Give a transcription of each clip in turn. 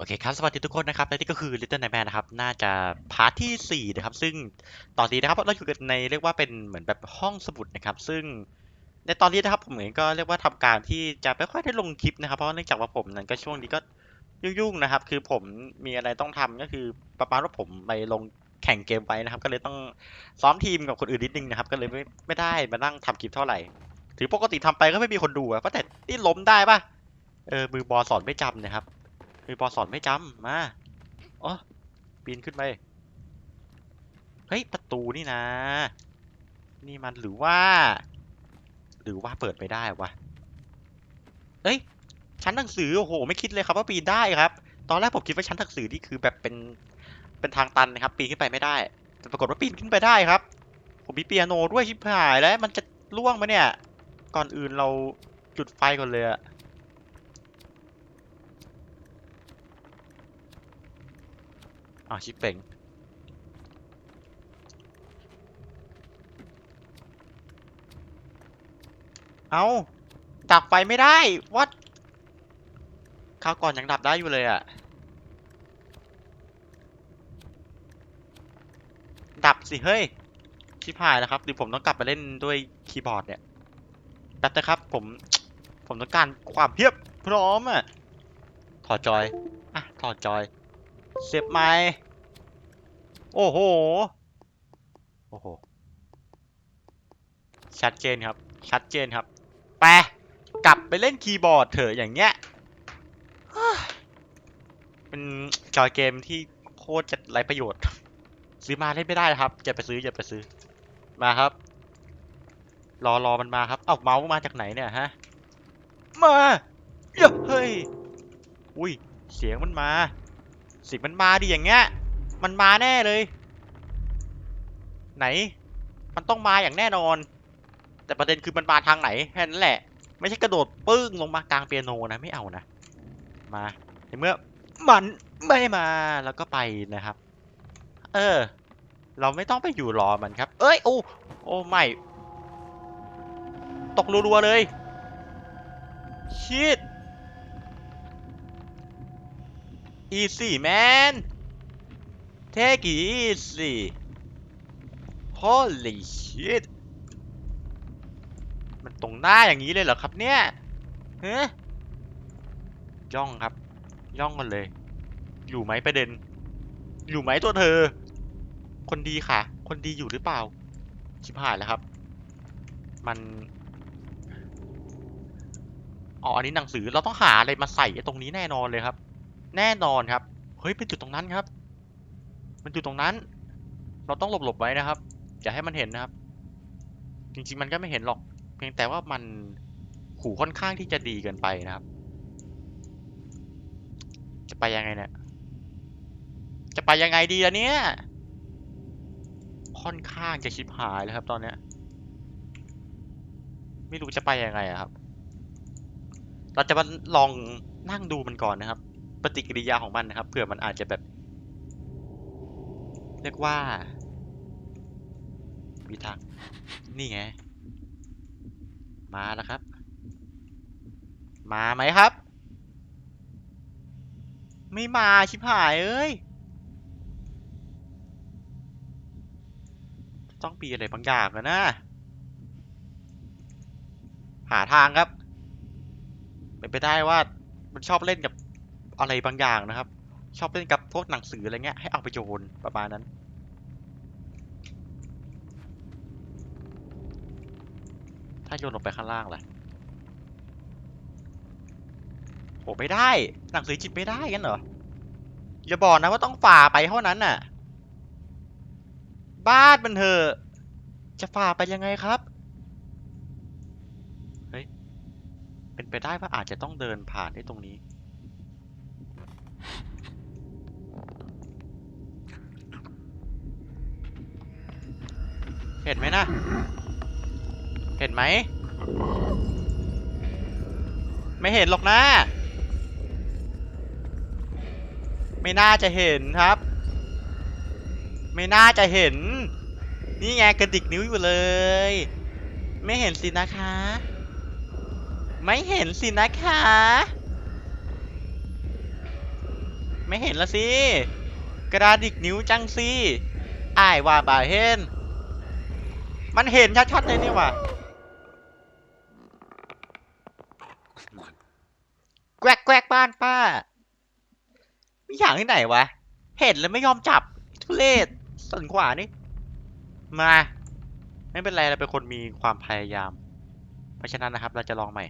โอเคครับ สวัสดีทุกคนนะครับ และนี่ก็คือ Little Nightmare นะครับ น่าจะพาร์ทที่ 4 นะครับ ซึ่งตอนนี้นะครับเราอยู่กันในเรียกว่าเป็นเหมือนแบบห้องสมุดนะครับ ซึ่งในตอนนี้นะครับผมเองก็เรียกว่าทำการที่จะไม่ค่อยได้ลงคลิปนะครับ เพราะเนื่องจากว่าผมนั้นก็ช่วงนี้ก็ยุ่งๆนะครับ คือผมมีอะไรต้องทำก็คือประมาณว่าผมไปลงแข่งเกมไว้นะครับ ก็เลยต้องซ้อมทีมกับคนอื่นนิดนึงนะครับ ก็เลยไม่ไม่ได้มานั่งทำคลิปเท่าไหร่ ถือปกติทำไปก็ไม่มีคนดูอะก็แต่นี่ล้มได้ปะเออมือบอลสอนไม่จำนะครับ มือบอสอนไม่จำมาอ๋อปีนขึ้นไป เฮ้ย ประตูนี่นะ นี่มันหรือว่า หรือว่าเปิดไม่ได้วะเอ้ย ชั้นหนังสือ โอ้โห ไม่คิดเลยครับว่าปีนได้ครับ ตอนแรกผมคิดว่าชั้นหนังสือนี่คือแบบเป็น เป็นทางตันนะครับ ปีนขึ้นไปไม่ได้ แต่ปรากฏว่าปีนขึ้นไปได้ครับ ผมมีเปียโนด้วยชิบหายแล้ว มันจะล่วงไหมเนี่ย ก่อนอื่นเราจุดไฟก่อนเลยอะ อ่าชิปเป่งเอาดับไฟไม่ได้ วัดคราวก่อนยังดับได้อยู่เลยอะดับสิ เฮ้ยชิบหายแล้วครับหรือผมต้องกลับไปเล่นด้วยคีย์บอร์ดเนี่ยแป๊บนะครับ ผม ผมต้องการความเพียบพร้อมอะถอดจอย อะ ถอดจอย เสียบไม้โอ้โห โอ้โห ชัดเจนครับ ชัดเจนครับ ไป กลับไปเล่นคีย์บอร์ดเถอะอย่างเงี้ย เป็นจอยเกมที่โคตรจะไรประโยชน์ ซื้อมาเล่นไม่ได้ครับอย่าไปซื้ออย่าไปซื้อ มาครับ รอรอมันมาครับ เอ้าเมาส์มาจากไหนเนี่ยฮะ มาเยอะเฮ้ย อุ้ย เสียงมันมา สียงมันมาดิอย่างเงี้ย มันมาแน่เลย ไหน มันต้องมาอย่างแน่นอน แต่ประเด็นคือมันมาทางไหนแค่นั้นแหละ ไม่ใช่กระโดดปึ้งลงมากลางเปียโนนะไม่เอานะ มาในเมื่อมันไม่มาแล้วก็ไปนะครับ เออ เราไม่ต้องไปอยู่รอมันครับ เอ้ยโอ้โอ้ไม่ ตกรัวๆเลยชิด easy man take it easy holy shit มันตรงหน้าอย่างนี้เลยเหรอครับเนี่ยเฮ้ย่องครับ ย่องกันเลย อยู่ไหมประเด็น อยู่ไหมตัวเธอ คนดีค่ะ คนดีอยู่หรือเปล่า ชิบหายแล้วครับ มันอ๋ออันนี้หนังสือเราต้องหาอะไรมาใส่ตรงนี้แน่นอนเลยครับ แน่นอนครับ เฮ้ยเป็นจุดตรงนั้นครับ มันอยู่ตรงนั้น เราต้องหลบหลบๆไว้นะครับ อย่าให้มันเห็นนะครับ จริงๆมันก็ไม่เห็นหรอก เพียงแต่ว่ามันหูค่อนข้างที่จะดีเกินไปนะครับ จะไปยังไงเนี่ย จะไปยังไงดีล่ะเนี่ย ค่อนข้างจะชิบหายเลยครับ ตอนเนี้ย ไม่รู้จะไปยังไงอะครับ เราจะมาลองนั่งดูมันก่อนนะครับ ปฏิกิริยาของมันนะครับเผื่อมันอาจจะแบบ เรียกว่ามีทางนี่ไง มาแล้วครับ มาไหมครับ ไม่มาชิบหายเอ้ยต้องปีอะไรบางอย่างอะนะ หาทางครับ เป็นไปได้ว่ามันชอบเล่นกับ อะไรบางอย่างนะครับ ชอบเล่นกับพวกหนังสืออะไรเงี้ยให้เอาไปโยนประมาณนั้น ถ้าโยนลงไปข้างล่างล่ะโหไม่ได้ หนังสือจิบไม่ได้กันเหรออย่าบอกนะว่าต้องฝ่าไปเท่านั้นน่ะ บ้านมันเถอะจะฝ่าไปยังไงครับ เฮ้ย เป็นไปได้ว่าอาจจะต้องเดินผ่านได้ตรงนี้ เห็นไหมนะ เห็นไหม ไม่เห็นหรอกนะ ไม่น่าจะเห็นครับ ไม่น่าจะเห็น นี่ไงกระดิกนิ้วอยู่เลย ไม่เห็นสินะคะ ไม่เห็นสินะคะ ไม่เห็นละสิ กระดิกนิ้วจังสิอ้ายว่าบ่าเห็น มันเห็นชัดๆเลยนี่ว่ะแกวกแกวกบ้านป้ามีอย่างที่ไหนวะ เห็นแล้วไม่ยอมจับ ทุเรศสันขวานี่ มา ไม่เป็นไรเราเป็นคนมีความพยายาม เพราะฉะนั้นนะครับ เราจะลองใหม่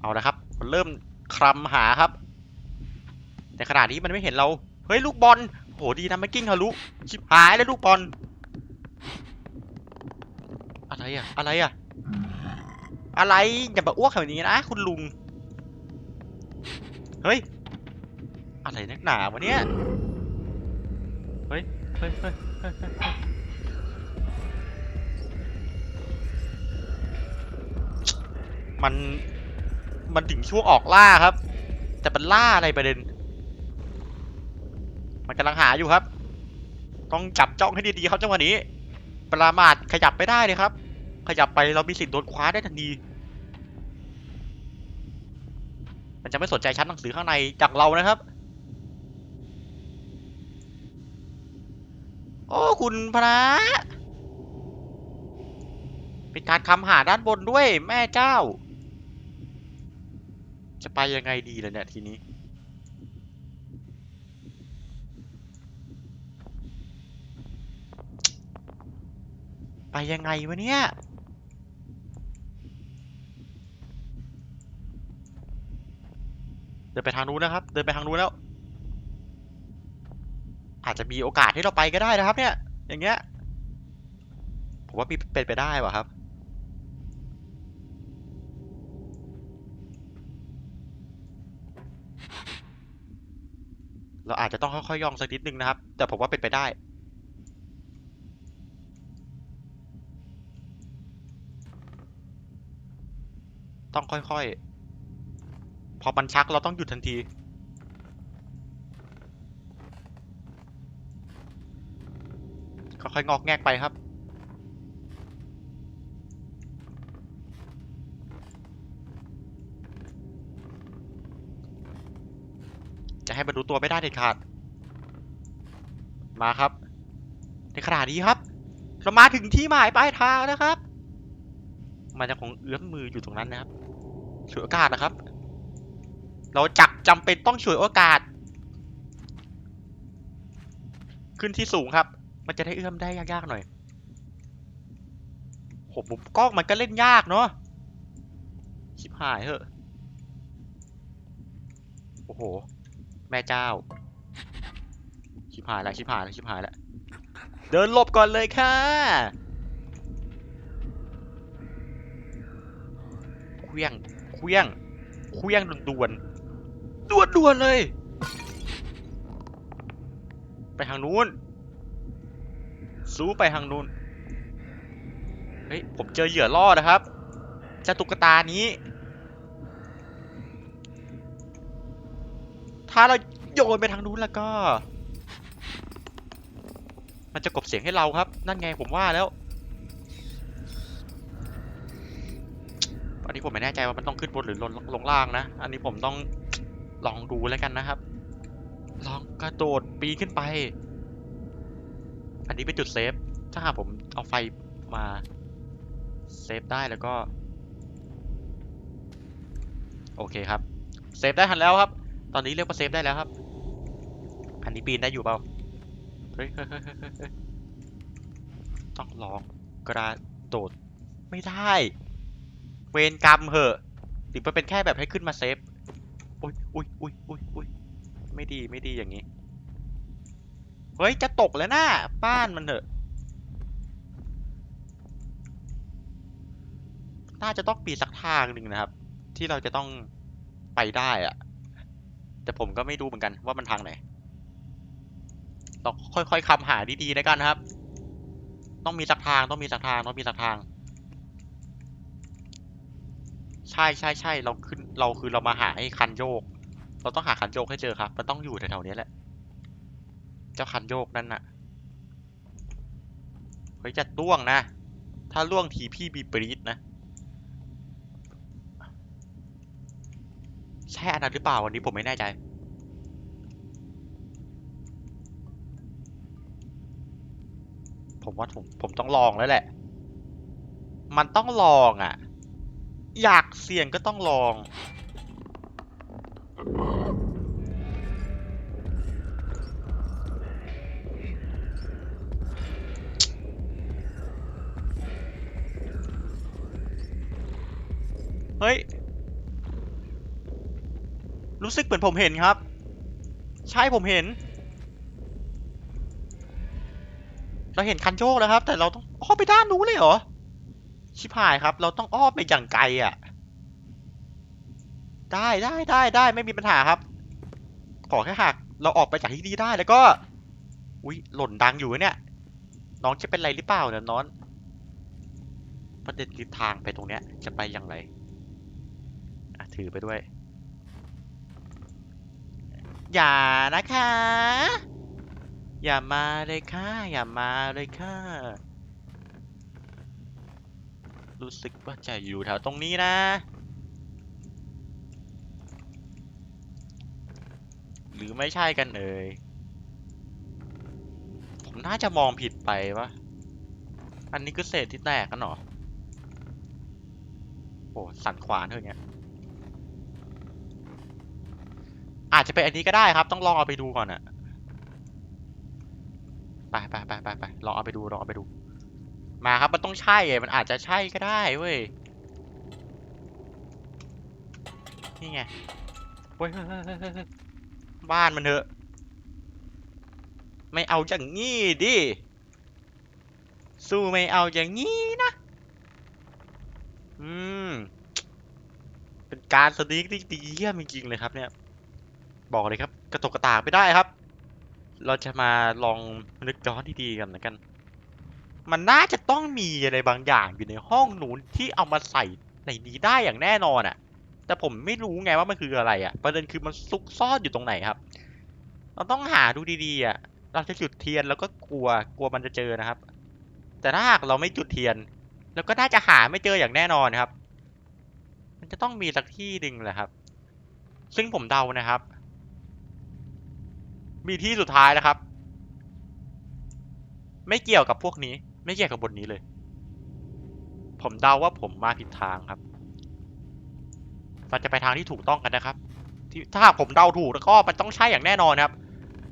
เอาละครับ เริ่มคลำหาครับ แต่ขนาดนี้มันไม่เห็นเรา เฮ้ยลูกบอลโหดีนะไม่กิ้งทะลุชิบหายแล้วลูกบอล อะไรอะอะไรอะอะไรอย่ามาอ้วกแบบนี้นะคุณลุง เฮ้ย อะไรนักหนาวะเนี้ยเฮ้ยเฮ้ยเฮ้ยเฮ้ยเฮ้ยมัน มันถึงช่วงออกล่าครับ แต่มันล่าอะไรประเด็น มันกำลังหาอยู่ครับ ต้องจับจ้องให้ดีๆครับจังหวะนี้ ประมาทขยับไม่ได้เลยครับ ขยับไปเรามีสิทธิ์โดนคว้าได้ทันทีมันจะไม่สนใจชั้นหนังสือข้างในจากเรานะครับโอ้คุณพระเป็นการคำหาด้านบนด้วยแม่เจ้า จะไปยังไงดีล่ะเนี่ยทีนี้ ไปยังไงวะเนี่ย เดินไปทางนู้นนะครับ เดินไปทางนู้นแล้ว อาจจะมีโอกาสให้เราไปก็ได้นะครับ เนี่ย อย่างเงี้ย ผมว่ามีเป็นไปได้ว่ะครับเราอาจจะต้องค่อยๆย่องสักนิดนึงนะครับ แต่ผมว่าเป็นไปได้ ต้องค่อยๆ พอมันชักเราต้องหยุดทันที ค่อยๆงอกแงกไปครับ จะให้มันรู้ตัวไม่ได้เด็ดขาด มาครับ ในขณะนี้ครับเรามาถึงที่หมายปลายทางแล้วครับ มันจะคงเอื้อมมืออยู่ตรงนั้นนะครับฉวยโอกาสนะครับ เราจักจำเป็นต้องฉวยโอกาส ขึ้นที่สูงครับ มันจะได้เอื้อมได้ยากๆหน่อยโหมุมกล้องมันก็เล่นยากเนาะชิบหายเหอะโอ้โห แม่เจ้า ชิบหายแล้วชิบหายแล้วชิบหายแล้วเดินหลบก่อนเลยค่ะ เคลี้ยงเคลี้ยงเคลี้ยงด่วนๆด่วนด่วนๆเลย ไปทางนู้นซูไปทางนู้นเฮ้ยผมเจอเหยื่อล่อนะครับจ้าตุ๊กตานี้ ถ้าเราโยนไปทางนู้นแล้วก็ มันจะกบเสียงให้เราครับ นั่นไงผมว่าแล้ว นนี้ผมไม่แน่ใจว่ามันต้องขึ้นบนหรือลงลงล่างนะ อันนี้ผมต้องลองดูแล้วกันนะครับ ลองกระโดดปีนขึ้นไป อันนี้เป็นจุดเซฟ ถ้าหากผมเอาไฟมาเซฟได้แล้วก็ โอเคครับ เซฟได้ทันแล้วครับ ตอนนี้เรียกว่าเซฟได้แล้วครับ อันนี้ปีนได้อยู่เปล่า เฮ้ยเฮ้ยเฮ้ยเฮ้ยเฮ้ยเฮ้ยต้องลองกระโดดไม่ได้ เวรกรรมเหอะถึงมันเป็นแค่แบบให้ขึ้นมาเซฟอุ้ยอุ้ยอุ้ยอุ้ยอุ้ยไม่ดีไม่ดีอย่างนี้ เฮ้ย จะตกแล้วนะบ้านมันเถอะ น่าจะต้องปีนสักทางหนึ่งนะครับ ที่เราจะต้องไปได้อะแต่ผมก็ไม่รู้เหมือนกันว่ามันทางไหนต้องค่อยๆคำหาดีๆแล้วกันครับ ต้องมีสักทางต้องมีสักทางต้องมีสักทาง ใช่ใช่ใช่เราขึ้นเราคือเรามาหาไอ้คันโยก เราต้องหาคันโยกให้เจอครับ มันต้องอยู่แถวๆนี้แหละ เจ้าคันโยกนั่นน่ะ เฮ้ยจะล่วงนะ ถ้าล่วงทีพี่บีปริสนะ ใช่อันนั้นหรือเปล่าวันนี้ผมไม่แน่ใจผมว่าผมผมต้องลองแล้วแหละ มันต้องลองอะ่ะ อยากเสี่ยงก็ต้องลอง เฮ้ย รู้สึกเหมือนผมเห็นครับ ใช่ผมเห็น เราเห็นคันโยกแล้วครับ แต่เราต้องอ้อไปด้านนู้นเลยเหรอ ชิบหายครับ เราต้องอ้อมไปอย่างไกลอะ ได้ได้ได้ได้ไม่มีปัญหาครับ ขอแค่หักเราออกไปจากที่นี่ได้แล้วก็ อุ๊ยหล่นดังอยู่เนี่ย น้องจะเป็นไรหรือเปล่าเนี่ยน้องประเด็นทิศทางไปตรงเนี้ย จะไปอย่างไรอถือไปด้วย อย่านะคะ อย่ามาเลยค่ะ อย่ามาเลยค่ะ รู้สึกว่าจะอยู่แถวตรงนี้นะ หรือไม่ใช่กันเอ่ยผมน่าจะมองผิดไปวะอันนี้ก็เศษที่แตกกันหรอโอ้สั่นขวานเท่าเงี้ยอาจจะเป็นอันนี้ก็ได้ครับ ต้องลองเอาไปดูก่อนอะไปไปไปไปไปลองเอาไปดูลองเอาไปดู มาครับมันต้องใช่อะมันอาจจะใช่ก็ได้เว้ยนี่ไงเว้ยบ้านมันเถอะ ไม่เอาอย่างงี้ดิสู้ไม่เอาอย่างงี้นะอืมเป็นการสนิกที่ดีเยี่ยมจริงๆเลยครับ เนี่ย บอกเลยครับ กระตกกระตากไม่ได้ครับ เราจะมาลองนึกย้อนดีๆกันนะกัน มันน่าจะต้องมีอะไรบางอย่างอยู่ในห้องนู้นที่เอามาใส่ในนี้ได้อย่างแน่นอนอะ่ะ แต่ผมไม่รู้ไงว่ามันคืออะไรอะ่ะ ประเด็นคือมันซุกซ่อนอยู่ตรงไหนครับ เราต้องหาดูดีๆอะ่ะ เราจะจุดเทียนแล้วก็กลัวกลัวมันจะเจอนะครับ แต่ถ้าหากเราไม่จุดเทียนเราก็น่าจะหาไม่เจออย่างแน่นอนครับ มันจะต้องมีสักที่หนึ่งแหละครับ ซึ่งผมเดานะครับ มีที่สุดท้ายนะครับ ไม่เกี่ยวกับพวกนี้ ไม่เกี่ยวกับบทนี้เลย ผมเดาว่าผมมาผิดทางครับเราจะไปทางที่ถูกต้องกันนะครับ ที่ถ้าผมเดาถูกแล้วก็มันต้องใช่อย่างแน่นอนครับ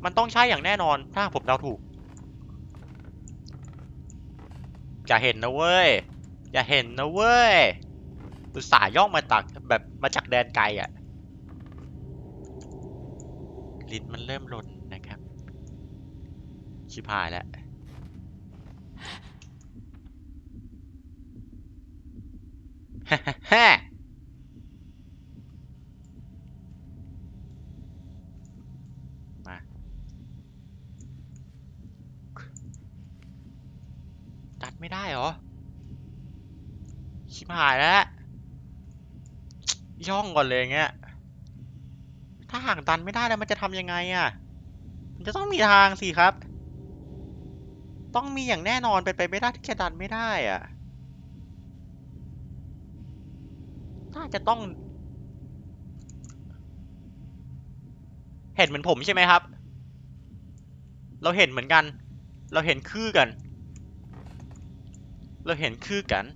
มันต้องใช่อย่างแน่นอน ถ้าผมเดาถูก อย่าเห็นนะเว้ย อย่าเห็นนะเว้ยอุตส่าห์ย่องมาตักแบบมาจากแดนไกลอะลิ้นมันเริ่มหล่นนะครับ ชิบหายแล้ว ฮ่าฮ่าฮ่ามาดัดไม่ได้เหรอ ชิบหายแล้ว ย่องก่อนเลยเงี้ย ถ้าห่ากดันไม่ได้แล้วมันจะทำยังไงอะ มันจะต้องมีทางสิครับ ต้องมีอย่างแน่นอนไปนไปไม่ได้ที่จะดันไม่ได้อะ น่าจะต้อง เห็นเหมือนผมใช่ไหมครับ เราเห็นเหมือนกัน เราเห็นคือกัน เราเห็นคือกัน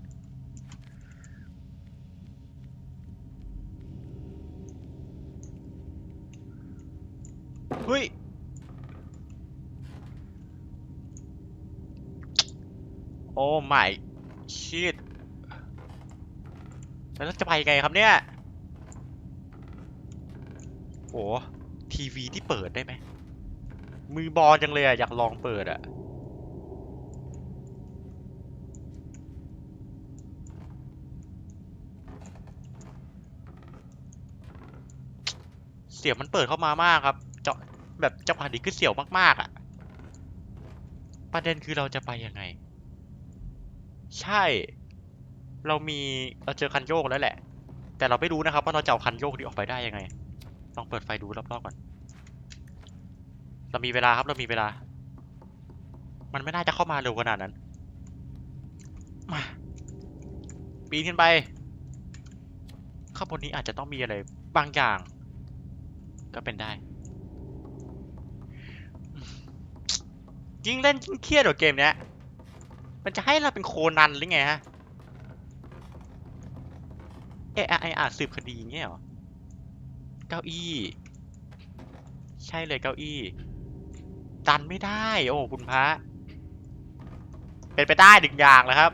เฮ้ยโอ้ my shit แล้วเราจะไปยังไงครับเนี่ยโอ้ทีวีที่เปิดได้ไหม มือบอลจังเลยอะอยากลองเปิดอะเสียงมันเปิดเข้ามามากครับเจาะแบบจังหวะนี้คือเสียวมากๆอะประเด็นคือเราจะไปยังไง ใช่ เรามีเราเจอคันโยกแล้วแหละ แต่เราไม่รู้นะครับว่าเราจะเอาคันโยกนี้ออกไปได้ยังไงลองเปิดไฟดูรอบๆก่อน เรามีเวลาครับเรามีเวลา มันไม่น่าจะเข้ามาเร็วขนาดนั้น มาปีนขึ้นไป ข้างบนนี้อาจจะต้องมีอะไรบางอย่าง ก็เป็นได้ ยิ่งเล่นยิ่งเครียดกว่าเกมเนี้ย มันจะให้เราเป็นโคนันหรือไงฮะ เอไออาสืบคดีเงี้ยเหรอ เก้าอี้ ใช่เลยเก้าอี้ ดันไม่ได้ โอ้คุณพระ เป็นไปได้หนึ่งอย่างแล้วครับ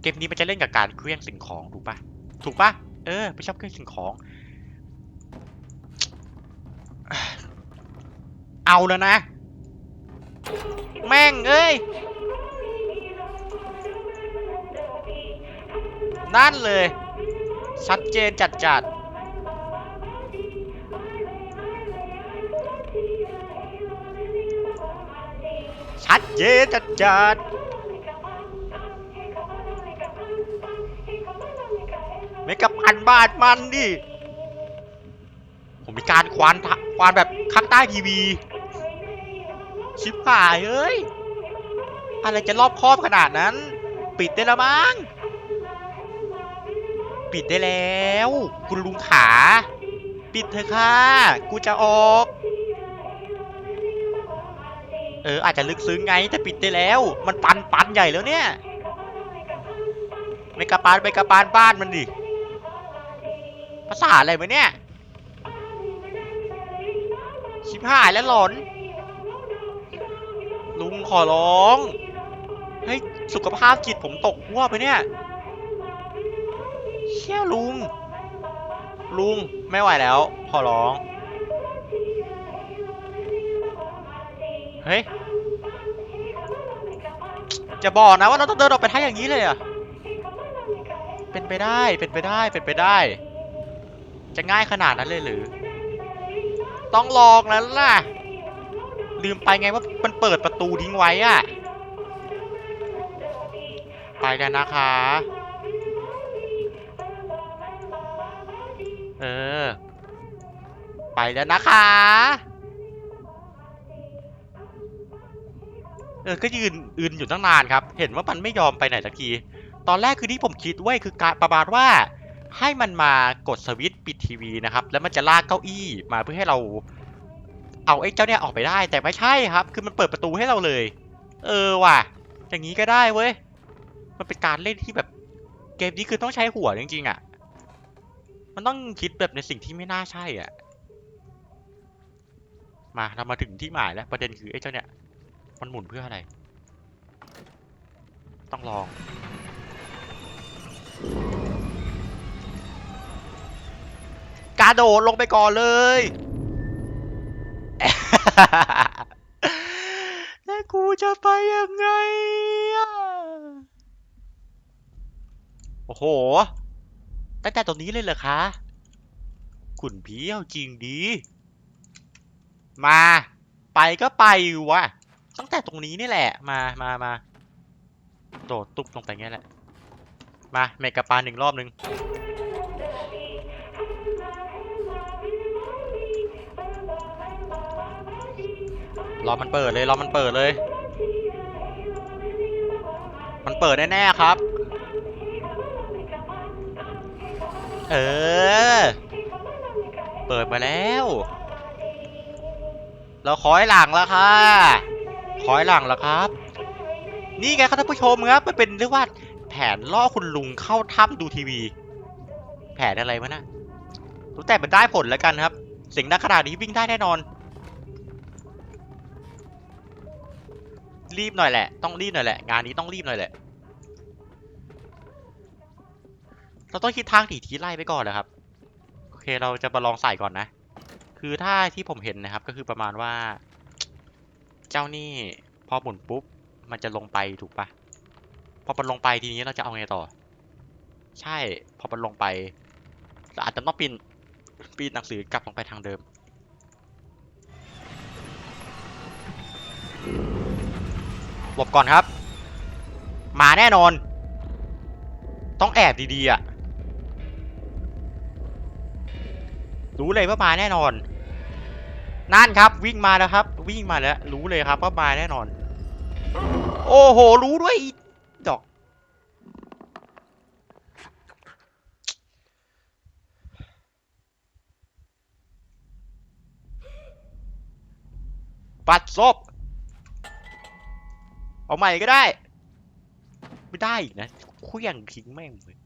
เกมนี้มันจะเล่นกับการเคลื่อนสิ่งของถูกปะถูกปะเออไม่ชอบเคลื่อนสิ่งของ เอาแล้วนะ แม่งเอ้ย นั่นเลย ชัดเจนจัดจัดชัดเจนจัดจัดไม่กับพันบาทมันดิ ผมมีการควานทะควานแบบข้างใต้ทีวี ชิบหายเอ้ย อะไรจะรอบครอบขนาดนั้น ปิดได้แล้วมั้ง ปิดได้แล้ว คุณลุงขา ปิดเถอะค่ะ กูจะออก เออ อาจจะลึกซึ้งไงแต่ปิดได้แล้ว มันปันปันใหญ่แล้วเนี่ยไม่กระปานไม่กระปานบ้านมันดิภาษาอะไรวะเนี่ยชิบหายแล้วหลอน ลุงขอร้องเฮ้สุขภาพจิตผมตกหัวไปเนี่ย เชี่ยลุง ลุงไม่ไหวแล้ว ขอร้อง เฮ้ย จะบอกนะว่าเราต้องเดินออกไปท้ายอย่างนี้เลยอะเป็นไปได้ เป็นไปได้ เป็นไปได้ จะง่ายขนาดนั้นเลยหรือ ต้องลองแล้วล่ะ ลืมไปไงว่ามันเปิดประตูทิ้งไว้อะไปแล้วนะคะ เออ ไปแล้วนะคะ เออ ก็ยืนยืนอยู่ตั้งนานครับ เห็นว่ามันไม่ยอมไปไหนสักที ตอนแรกคือที่ผมคิดไว้คือการประมาณว่า ให้มันมากดสวิตช์ปิดทีวีนะครับ แล้วมันจะลากเก้าอี้มาเพื่อให้เรา เอาไอ้เจ้าเนี่ยออกไปได้ แต่ไม่ใช่ครับ คือมันเปิดประตูให้เราเลย เออว่ะ อย่างนี้ก็ได้เว้ย มันเป็นการเล่นที่แบบ เกมนี้คือต้องใช้หัวจริงๆอะ มันต้องคิดแบบในสิ่งที่ไม่น่าใช่อะ มาเรามาถึงที่หมายแล้ว ประเด็นคือไอ้เจ้าเนี่ย มันหมุนเพื่ออะไร ต้องลองกระโดดลงไปก่อนเลยแล้วกูจะไปยังไงอะโอ้โห ตั้งแต่ตรงนี้เลยเหรอคะคุณพี่เอาจริงดี มา ไปก็ไปวะ ตั้งแต่ตรงนี้นี่แหละ มามามาโดดตุ๊บลงไปงี้แหละ มาเมกะปาหนึ่งรอบหนึ่งรอมันเปิดเลยรอมันเปิดเลย มันเปิดแน่ๆครับ เออ เปิดมาแล้ว เราขอให้หลังแล้วค่ะ ขอให้หลังแล้วครับ นี่ไงครับท่านผู้ชมครับมันเป็นเรียกว่าแผนล่อคุณลุงเข้าถ้ำดูทีวี แผนอะไรวะนะรู้แต่มันได้ผลแล้วกันครับ สิ่งนักขนาดนี้วิ่งได้แน่นอน รีบหน่อยแหละ ต้องรีบหน่อยแหละ งานนี้ต้องรีบหน่อยแหละ เราต้องคิดทางถีทีไล่ไปก่อนนะครับ โอเคเราจะมาลองใส่ก่อนนะ คือถ้าที่ผมเห็นนะครับ ก็คือประมาณว่า เจ้านี่พอหมุนปุ๊บ มันจะลงไปถูกปะพอมันลงไปทีนี้เราจะเอาไงต่อ ใช่ พอมันลงไปเราอาจจะต้องปีนปีนหนังสือกลับลงไปทางเดิม หลบก่อนครับ มาแน่นอน ต้องแอบดีๆอะ รู้เลยว่ามาแน่นอน นั่นครับวิ่งมาแล้วครับ วิ่งมาแล้ว รู้เลยครับว่ามาแน่นอน โอ้โห รู้ด้วยดอก ปัดศพเอาใหม่ก็ได้ ไม่ได้นะเคลี้ยงทิ้งแม่งเลย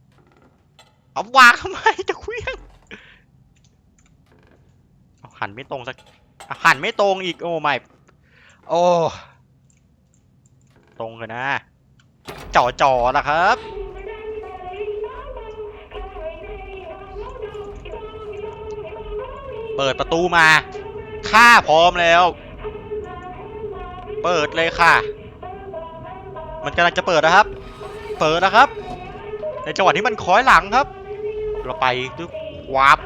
เอาวางทำไมจะเคลี้ยง หันไม่ตรงสักหันไม่ตรงอีกโอ้ไม่โอ้ตรงเลยนะจ่อจ่อนะครับ เปิดประตูมาข้าพร้อมแล้ว เปิดเลยค่ะ มันกำลังจะเปิดนะครับ เปิดนะครับ ในจังหวะที่มันคอยหลังครับ เราไปด้วยความ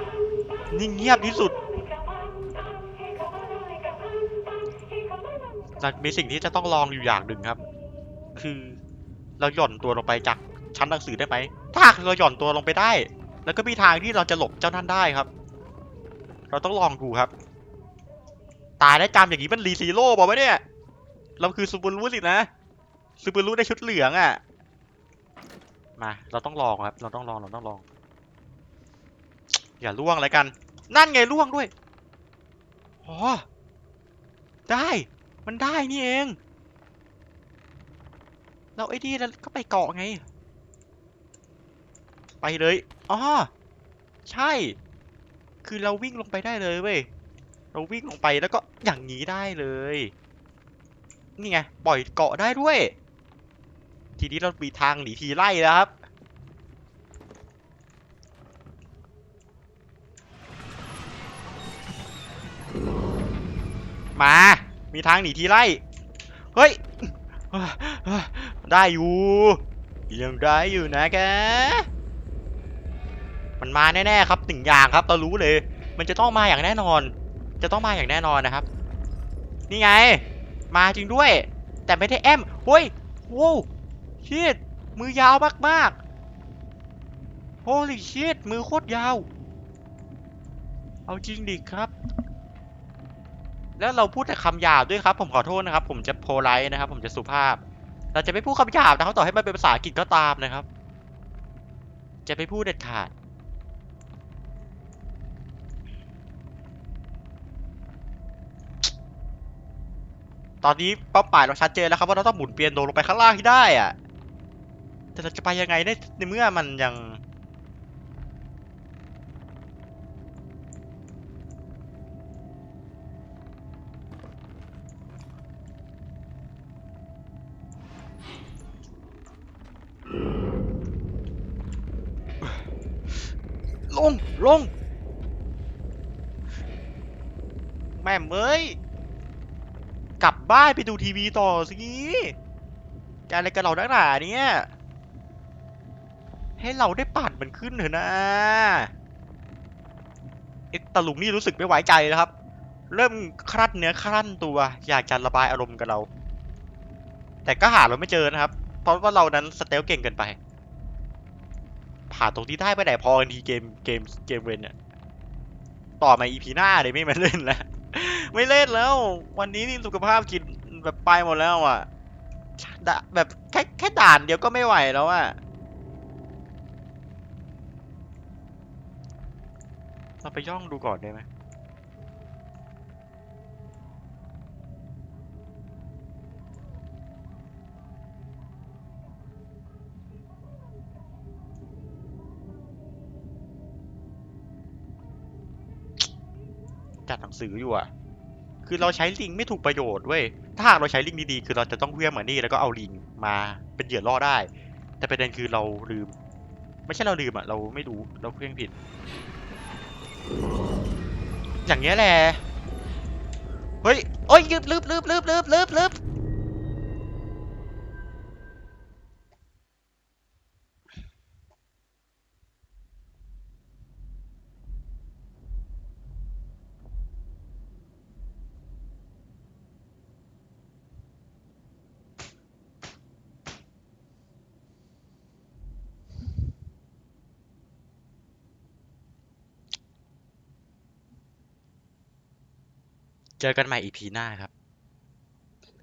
นิ่งเงียบที่สุด แต่มีสิ่งที่จะต้องลองอยู่อย่างหนึ่งครับ คือเราหย่อนตัวลงไปจากชั้นหนังสือได้ไหม ถ้าเราหย่อนตัวลงไปได้ แล้วก็มีทางที่เราจะหลบเจ้านั่นได้ครับ เราต้องลองดูครับ ตายได้จำอย่างนี้มันรีซีโร่บอกไหมเนี่ย เราคือซูบูรุสินะซูบูรุได้ชุดเหลืองอะ่ะ มา เราต้องลองครับ เราต้องลอง เราต้องลอง อย่าล่วงเลยกัน นั่นไงล่วงด้วย อ๋อ ได้ มันได้นี่เอง เราไอ้นี่แล้วก็ไปเกาะไง ไปเลยอ๋อใช่ คือเราวิ่งลงไปได้เลยเว้ย เราวิ่งลงไปแล้วก็อย่างนี้ได้เลย นี่ไงปล่อยเกาะได้ด้วย ทีนี้เรามีทางหนีทีไล่แล้วครับมา มีทางหนีทีไล่ เฮ้ย ได้อยู่ ยังได้อยู่นะแก มันมาแน่ๆครับหนึ่งอย่างครับเรารู้เลย มันจะต้องมาอย่างแน่นอน จะต้องมาอย่างแน่นอนนะครับ นี่ไง มาจริงด้วย แต่ไม่ได้แอมเฮ้ยโว้ชิดมือยาวมากๆ holy shit มือโคตรยาว เอาจริงดิครับ แล้วเราพูดแต่คำหยาบด้วยครับ ผมขอโทษนะครับ ผมจะโพไลท์นะครับ ผมจะสุภาพ เราจะไม่พูดคำหยาบนะครับต่อให้มันเป็นภาษาอังกฤษก็ตามนะครับ จะไม่พูดเด็ดขาดตอนนี้เป้าหมายเราชัดเจนแล้วครับว่าเราต้องหมุนเปียโนลงไปข้างล่างให้ได้อะแต่เราจะไปยังไงในเมื่อมันยัง ลง แม่เมยกลับบ้านไปดูทีวีต่อสิจะอะไรกับเรานักหนาเนี่ย ให้เราได้ปัดมันขึ้นเถอะนะไอตะลุงนี่รู้สึกไม่ไว้ใจแล้วครับ เริ่มครั่นเนื้อครั่นตัว อยากจะระบายอารมณ์กับเรา แต่ก็หาเราไม่เจอนะครับ เพราะว่าเรานั้นสเตลเก่งเกินไป ผ่านตรงที่ได้ไปไหนพอกันทีเกมเกมเกมเวนเนี่ยต่อมาอีพีหน้าเลยไม่มาเล่นแล้วไม่เล่นแล้ว วันนี้นี่สุขภาพจิตแบบไปหมดแล้วอะดะแบบแค่แค่ด่านเดียวก็ไม่ไหวแล้วอะเราไปย่องดูก่อนได้ไหม จัดหนังสืออยู่อะคือเราใช้ลิงไม่ถูกประโยชน์เว้ย ถ้าหากเราใช้ลิงดีๆ คือเราจะต้องเวียงเหมือนนี่แล้วก็เอาลิงมาเป็นเหยื่อล่อได้ แต่ประเด็นคือเราลืม ไม่ใช่เราลืมอะเราไม่รู้เราเพียงผิด อย่างเงี้ยแหละ เฮ้ยเอ้ยลืบลืมลืมลืมลืมลืมลืม เจอกันใหม่อีพีหน้าครับ